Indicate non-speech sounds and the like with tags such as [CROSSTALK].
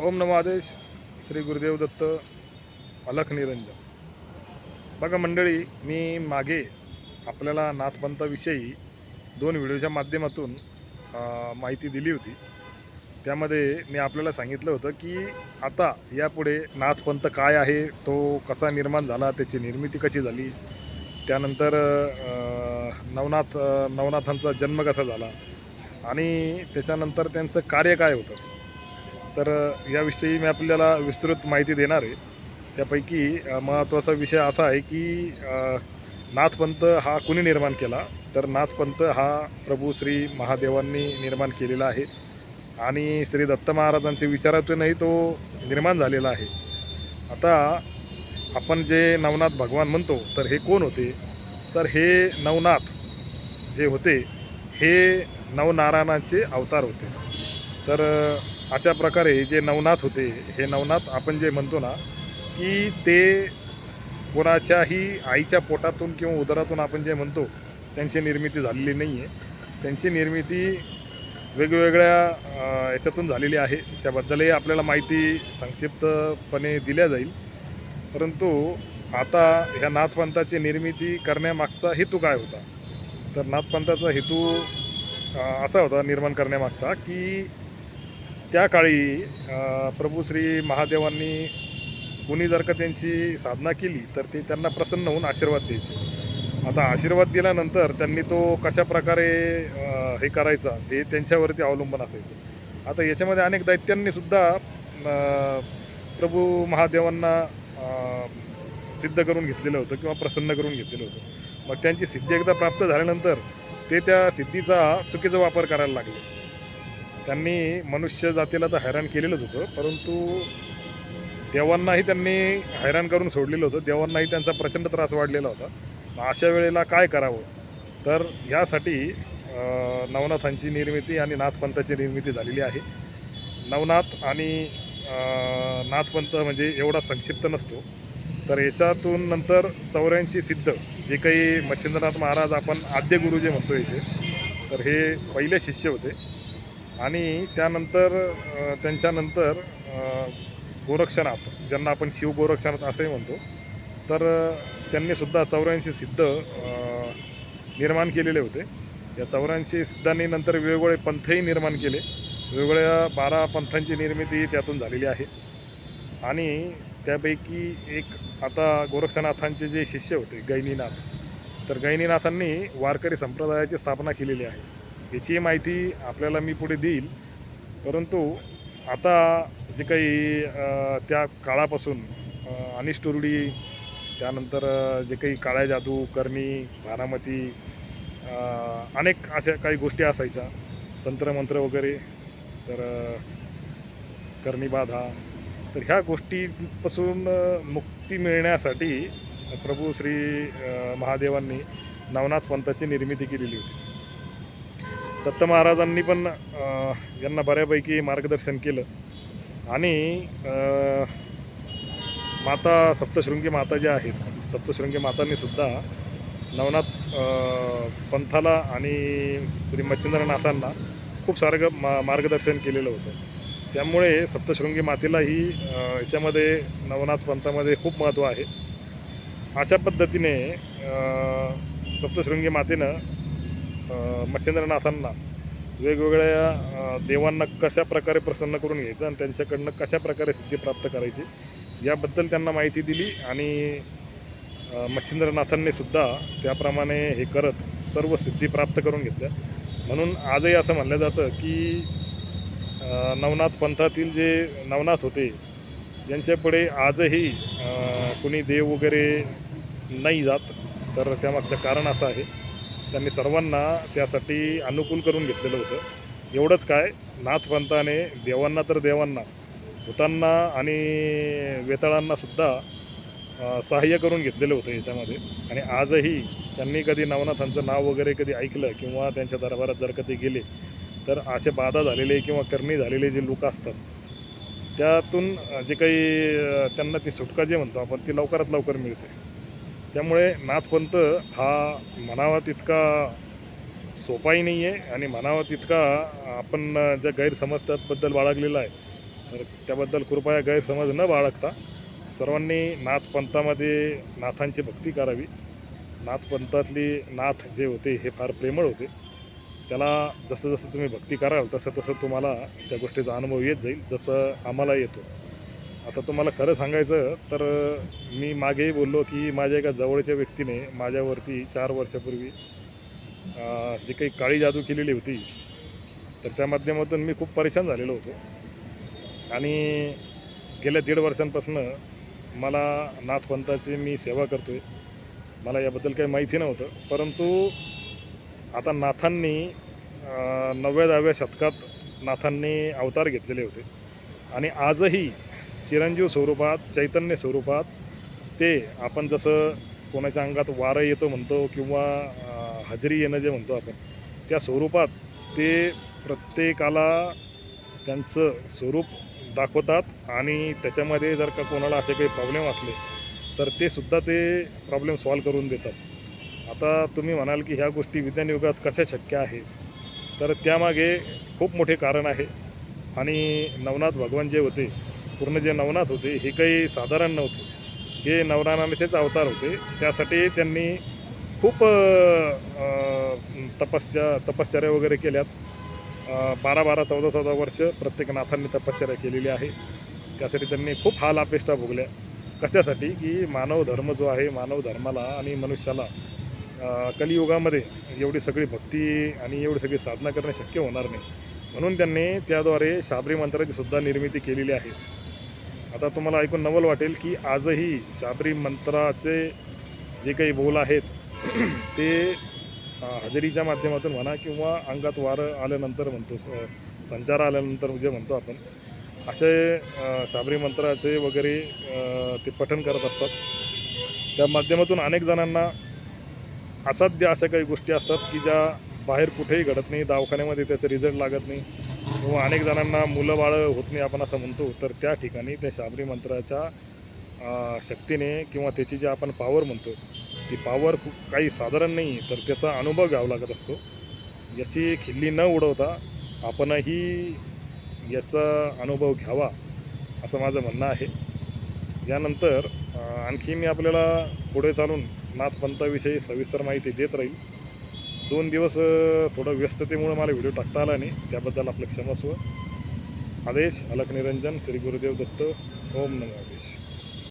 ओम नमो आदेश श्री गुरुदेव दत्त अलख निरंजन. बघा मंडळी मी मागे आपल्याला नाथपंथाविषयी दोन व्हिडिओच्या माध्यमातून माहिती दिली होती. त्यामध्ये मी आपल्याला सांगितलं होतं की आता यापुढे नाथपंथ काय आहे तो कसा निर्माण झाला त्याची निर्मिती कशी झाली त्यानंतर नवनाथ नवनाथांचा जन्म कसा झाला आणि त्याच्यानंतर त्यांचं कार्य काय होतं. तर याविषयी मी आपल्याला विस्तृत माहिती देणार आहे. त्यापैकी महत्त्वाचा विषय असा आहे की नाथपंत नाथपंथ हा कुणी निर्माण केला? तर नाथपंथ हा प्रभू श्री महादेवांनी निर्माण केलेला आहे. आणि श्री दत्त महाराजांच्या विचारातूनही तो निर्माण झालेला आहे. आता आपण जे नवनाथ भगवान म्हणतो तर हे कोण होते? तर हे नवनाथ जे होते हे नवनारायणाचे अवतार होते. तर अशा प्रकारे जे नवनाथ होते हे नवनाथ आपण जे म्हणतो ना की ते कोणाच्याही आईच्या पोटातून किंवा उदरातून आपण जे म्हणतो त्यांची निर्मिती झालेली नाही आहे त्यांची निर्मिती वेगवेगळ्या याच्यातून झालेली आहे. त्याबद्दलही आपल्याला माहिती संक्षिप्तपणे दिल्या जाईल. परंतु आता ह्या नाथपंथाची निर्मिती करण्यामागचा हेतू काय होता? तर नाथपंथाचा हेतू असा होता निर्माण करण्यामागचा की त्या काळी प्रभू श्री महादेवांनी कुणी जर का त्यांची साधना केली तर ते त्यांना प्रसन्न होऊन आशीर्वाद द्यायचे. आता आशीर्वाद दिल्यानंतर त्यांनी तो कशा प्रकारे हे करायचा ते त्यांच्यावरती अवलंबून असायचं. आता याच्यामध्ये अनेक दैत्यांनी सुद्धा प्रभू महादेवांना सिद्ध करून घेतलेलं होतं किंवा प्रसन्न करून घेतलेलं होतं. मग त्यांची सिद्धी एकदा प्राप्त झाल्यानंतर ते त्या सिद्धीचा चुकीचा वापर करायला लागले. त्यांनी मनुष्य जातीला तर हैराण केलेलंच होतं परंतु देवांनाही त्यांनी हैराण करून सोडलेलं होतं. देवांनाही त्यांचा प्रचंड त्रास वाढलेला होता. अशा वेळेला काय करावं? तर ह्यासाठी नवनाथांची निर्मिती आणि नाथपंथाची निर्मिती झालेली आहे. नवनाथ आणि नाथपंथ म्हणजे एवढा संक्षिप्त नसतो. तर याच्यातून नंतर चौऱ्याऐंशी सिद्ध जे काही मच्छिंद्रनाथ महाराज आपण आद्य गुरु जे म्हणतो याचे तर हे पहिले शिष्य होते. आणि त्यानंतर त्यांच्यानंतर गोरक्षनाथ ज्यांना आपण शिव गोरक्षनाथ असंही म्हणतो तर त्यांनीसुद्धा चौऱ्याऐंशी सिद्ध निर्माण केलेले होते. या चौऱ्याऐंशी सिद्धांनी नंतर वेगवेगळे पंथही निर्माण केले. वेगवेगळ्या बारा पंथांची निर्मिती त्यातून झालेली आहे. आणि त्यापैकी एक आता गोरक्षनाथांचे जे शिष्य होते गैनीनाथ तर गैनीनाथांनी वारकरी संप्रदायाची स्थापना केलेली आहे. याची माहिती आपल्याला मी पुढे देईल. परंतु आता जे काही त्या काळापासून अ, अनिष्टुरडी त्यानंतर जे काही काळ्या जादू करणी भारामती अनेक अशा काही गोष्टी असायच्या. तंत्रमंत्र वगैरे तर कर्णीबाधा तर ह्या गोष्टीपासून मुक्ती मिळण्यासाठी प्रभू श्री महादेवांनी नवनाथ पंथाची निर्मिती केलेली होती. दत्त महाराजांनी पण यांना बऱ्यापैकी मार्गदर्शन केलं. आणि माता सप्तशृंगी माता ज्या आहेत सप्तशृंगी मातांनीसुद्धा नवनाथ पंथाला आणि श्री मच्छिंद्रनाथांना खूप सारं मा मार्गदर्शन केलेलं होतं. त्यामुळे सप्तशृंगी मातेलाही याच्यामध्ये नवनाथ पंथामध्ये खूप महत्त्व आहे. अशा पद्धतीने सप्तशृंगी मातेनं मच्छिंद्रनाथांना वेगवेगळ्या देवांना कशा प्रकारे प्रसन्न करून घ्यायचं आणि त्यांच्याकडनं कशा प्रकारे सिद्धी प्राप्त करायची याबद्दल त्यांना माहिती दिली आणि मच्छिंद्रनाथांनीसुद्धा मच्छिंद्रनाथांनी सुद्धा त्याप्रमाणे हे करत सर्व सिद्धी प्राप्त करून घेतल्या. म्हणून आजही असं म्हणलं जातं की नवनाथ पंथातील जे नवनाथ होते यांच्यापुढे आजही कुणी कोणी देव वगैरे नाही जात तर त्यामागचं कारण असं आहे. त्यांनी सर्वांना त्यासाठी अनुकूल करून घेतलेलं होतं. एवढंच काय नाथपंथाने देवांना तर देवांना भूतांना आणि वेताळांनासुद्धा सहाय्य करून घेतलेलं होतं याच्यामध्ये. आणि आजही त्यांनी कधी नवनाथांचं नाव वगैरे कधी ऐकलं किंवा त्यांच्या दरबारात जर कधी गेले तर असे बाधा झालेले किंवा करणी झालेले जे लोक असतात त्यातून जे काही त्यांना ती सुटका जे म्हणतो आपण ती लवकरात लवकर मिळते. त्यामुळे नाथपंथ हा म्हणावा तितका सोपाही नाही आहे आणि म्हणावा तितका आपण ज्या गैरसमज त्याबद्दल बाळगलेला आहे तर त्याबद्दल कृपया गैरसमज न बाळगता सर्वांनी नाथपंथामध्ये नाथांची भक्ती करावी. नाथपंथातली नाथ जे होते हे फार प्रेमळ होते. त्याला जसं जसं तुम्ही भक्ती कराल तसं तसं तुम्हाला त्या गोष्टीचा अनुभव येत जाईल जसं आम्हाला येतो. आता तुम्हाला खरं सांगायचं तर मी मागेही बोललो की माझ्या एका जवळच्या व्यक्तीने माझ्यावरती चार वर्षापूर्वी जी काही काळी जादू केलेली होती तर त्या माध्यमातून मी खूप परेशान झालेलो होतो. आणि गेल्या दीड वर्षांपासून मला नाथपंथाची मी सेवा करतो आहे मला याबद्दल काही माहिती नव्हतं परंतु आता नाथांनी नवव्या दहाव्या शतकात नाथांनी अवतार घेतलेले होते. आणि आजही चिरंजीव स्वरूपात चैतन्य स्वरूपात ते आपण जसं कोणाच्या अंगात वारं येतो म्हणतो किंवा हजेरी येणं जे म्हणतो आपण त्या स्वरूपात ते प्रत्येकाला त्यांचं स्वरूप दाखवतात आणि त्याच्यामध्ये जर का कोणाला असे काही प्रॉब्लेम असले तर ते सुद्धा ते प्रॉब्लेम सॉल्व करून देतात. आता तुम्ही म्हणाल की ह्या गोष्टी विज्ञान युगात कशा शक्य आहे तर त्यामागे खूप मोठे कारण आहे. आणि नवनाथ भगवान जे होते पूर्ण जे नवनाथ होते हे काही साधारण नव्हते. हे नवरानाचेच अवतार होते. त्यासाठी त्यांनी खूप तपस्या तपश्चर्या वगैरे केल्यात. बारा बारा चौदा चौदा वर्ष प्रत्येक नाथांनी तपश्चर्या केलेली आहे. त्यासाठी त्यांनी खूप हाल अपेष्टा भोगल्या. कशासाठी? की मानव धर्म जो आहे मानव धर्माला आणि मनुष्याला कलियुगामध्ये एवढी सगळी भक्ती आणि एवढी सगळी साधना करणे शक्य होणार नाही. म्हणून त्यांनी त्याद्वारे शाबरी मंत्राची सुद्धा निर्मिती केलेली आहे. आता तुम्हाला ऐकून नवल वाटेल की आजही शाबरी मंत्राचे जे काही बोल आहेत [CLEARS THROAT] ते हजेरीच्या माध्यमातून म्हणा किंवा अंगात वारं आल्यानंतर म्हणतो संचार आल्यानंतर जे म्हणतो आपण असे शाबरी मंत्राचे वगैरे ते पठण करत असतात. त्या माध्यमातून अनेक जणांना असाध्य अशा काही गोष्टी असतात की ज्या बाहेर कुठेही घडत नाही दवाखान्यामध्ये त्याचा रिझल्ट लागत नाही. किंवा अनेक जणांना मुलं बाळं होत नाही आपण असं म्हणतो. तर त्या ठिकाणी त्या शाबरी मंत्राच्या शक्तीने किंवा त्याची जी आपण पावर म्हणतो ती पावर खूप काही साधारण नाही तर त्याचा अनुभव घ्यावा लागत असतो. याची खिल्ली न उडवता आपणही याचा अनुभव घ्यावा असं माझं म्हणणं आहे. यानंतर आणखी मी आपल्याला पुढे चालून नाथपंथाविषयी सविस्तर माहिती देत राहील. दोन दिवस थोडं व्यस्ततेमुळं मला व्हिडिओ टाकता आला नाही. त्याबद्दल आपलं क्षमस्व आदेश अलख निरंजन श्री गुरुदेव दत्त. ओम नमो आदेश.